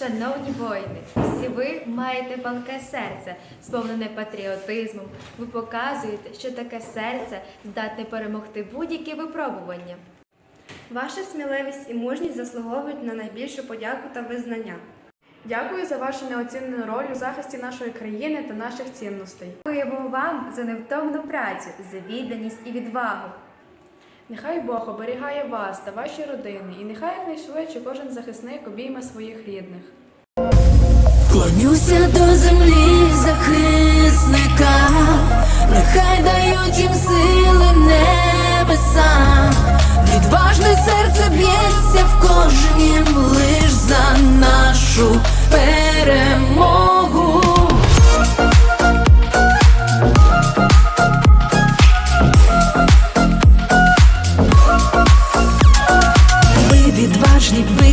Шановні воїни, всі ви маєте палке серце, сповнене патріотизмом. Ви показуєте, що таке серце здатне перемогти будь-які випробування. Ваша сміливість і мужність заслуговують на найбільшу подяку та визнання. Дякую за вашу неоцінену роль у захисті нашої країни та наших цінностей. Дякуємо вам за невтомну працю, за відданість і відвагу. Нехай Бог оберігає вас та ваші родини, і нехай якнайшвидше кожен захисник обійме своїх рідних. Клонюся до землі захисника, нехай дають їм сили небеса,